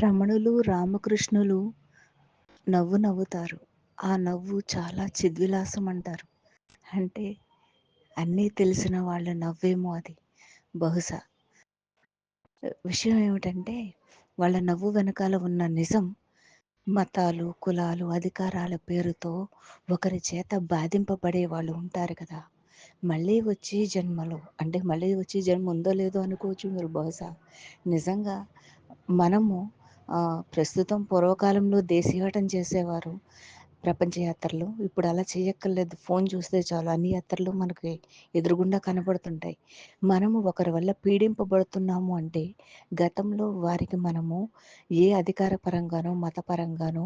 రమణులు, రామకృష్ణులు నవ్వు నవ్వుతారు. ఆ నవ్వు చాలా చిద్విలాసం అంటారు. అంటే అన్నీ తెలిసిన వాళ్ళ నవ్వేమో అది బహుశా. విషయం ఏమిటంటే వాళ్ళ నవ్వు వెనకాల ఉన్న నిజం మతాలు, కులాలు, అధికారాల పేరుతో ఒకరి చేత బాధింపబడే వాళ్ళు ఉంటారు కదా! మళ్ళీ వచ్చే జన్మలో అంటే మళ్ళీ వచ్చే జన్మ ఉందో లేదో అనుకోవచ్చు మీరు బహుశా. నిజంగా మనము ప్రస్తుతం పూర్వకాలంలో దేశీయాటం చేసేవారు ప్రపంచ యాత్రలు. ఇప్పుడు అలా చేయక్కర్లేదు. ఫోన్ చూస్తే చాలు అన్ని యాత్రలు మనకి ఎదురుగుండా కనబడుతుంటాయి మనము ఒకరి వల్ల పీడింపబడుతున్నాము అంటే గతంలో వారికి మనము ఏ అధికార పరంగానో, మతపరంగానో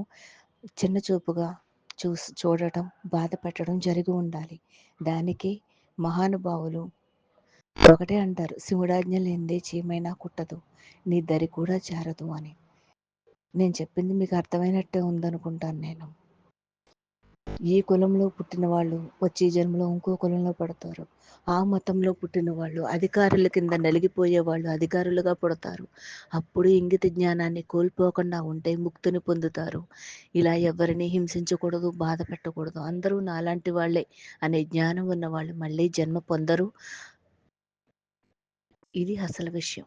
చిన్న చూపుగా చూసి చూడటం, బాధ పెట్టడం జరిగి ఉండాలి. దానికి మహానుభావులు ఒకటే అంటారు. శివుడాజ్ఞ లేనిదే చీమైనా కుట్టదు. నీ దరి కూడా చేరదు అని. నేను చెప్పింది మీకు అర్థమైనట్టే ఉందనుకుంటాను నేను. ఈ కులంలో పుట్టిన వాళ్ళు వచ్చే జన్మలో ఇంకో కులంలో పడతారు. ఆ మతంలో పుట్టిన వాళ్ళు అధికారుల కింద నలిగిపోయే వాళ్ళు అధికారులుగా పుడతారు. అప్పుడు ఇంగిత జ్ఞానాన్ని కోల్పోకుండా ఉంటే ముక్తిని పొందుతారు. ఇలా ఎవరిని హింసించకూడదు, బాధ పెట్టకూడదు. అందరూ నాలాంటి వాళ్ళే అనే జ్ఞానం ఉన్న వాళ్ళు మళ్ళీ జన్మ పొందరు. ఇది అసలు విషయం.